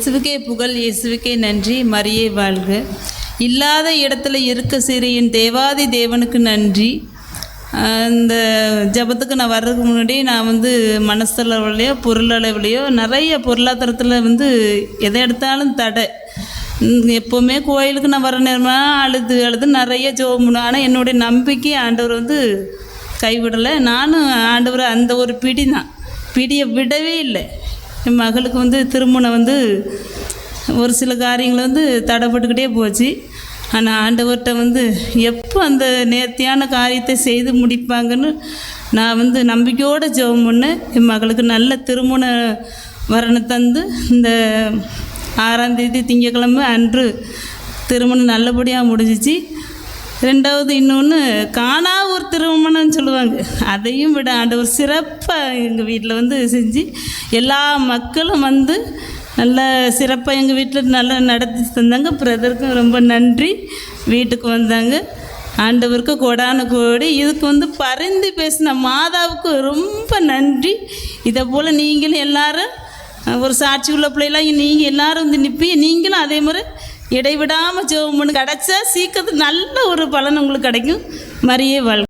இயேசுவுக்கே புகழ் இயேசுவுக்கே நன்றி. மரியே வாழ்க. இல்லாத இடத்துல இருக்க சிறியின் தேவாதி தேவனுக்கு நன்றி. இந்த ஜெபத்துக்கு நான் வர்றதுக்கு முன்னாடி நான் வந்து மனசளவுலையோ பொருளளவுலையோ நிறைய பொருளாதாரத்தில் வந்து எதை எடுத்தாலும் தடை. எப்போவுமே கோயிலுக்கு நான் வர நேரமாக அழுது அழுது நிறைய ஜோம் ஆனால் என்னுடைய நம்பிக்கை ஆண்டவர் வந்து கைவிடலை. நானும் ஆண்டவர் அந்த ஒரு பிடி தான். பிடியை விடவே இல்லை. என் மகளுக்கு வந்து திருமணம் வந்து ஒரு சில காரியங்கள் வந்து தடைப்பட்டுக்கிட்டே போச்சு. ஆனால் ஆண்டவர்கிட்ட வந்து எப்போ அந்த நேர்த்தியான காரியத்தை செய்து முடிப்பாங்கன்னு நான் வந்து நம்பிக்கையோடு ஜெபம் பண்ணேன். என் மகளுக்கு நல்ல திருமண வரணை தந்து இந்த ஆறாம் தேதி திங்கக்கிழமை அன்று திருமணம் நல்லபடியாக முடிஞ்சிச்சு. ரெண்டாவது இன்னொன்று காணா ஒரு திருமணம்னு சொல்லுவாங்க. அதையும் விட ஆண்டவர் சிறப்பாக எங்கள் வீட்டில் வந்து செஞ்சு எல்லா மக்களும் வந்து நல்ல சிறப்பாக எங்கள் வீட்டில் நல்லா நடத்தி தந்தாங்க. பிரதருக்கும் ரொம்ப நன்றி. வீட்டுக்கு வந்தாங்க. ஆண்டவருக்கு கொடான கோடி. இதுக்கு வந்து பரிந்து பேசின மாதாவுக்கு ரொம்ப நன்றி. இதை போல் நீங்களும் எல்லாரும் ஒரு சாட்சி உள்ள பிள்ளைலாம் நீங்கள் எல்லாரும் வந்து நிற்பீங்க நீங்களும் அதே மாதிரி இடைவிடாமல் ஜெபம் பண்ணு கிடச்சா சீக்கிரத்துக்கு நல்ல ஒரு பலன் உங்களுக்கு கிடைக்கும். மரியே வாழ்க.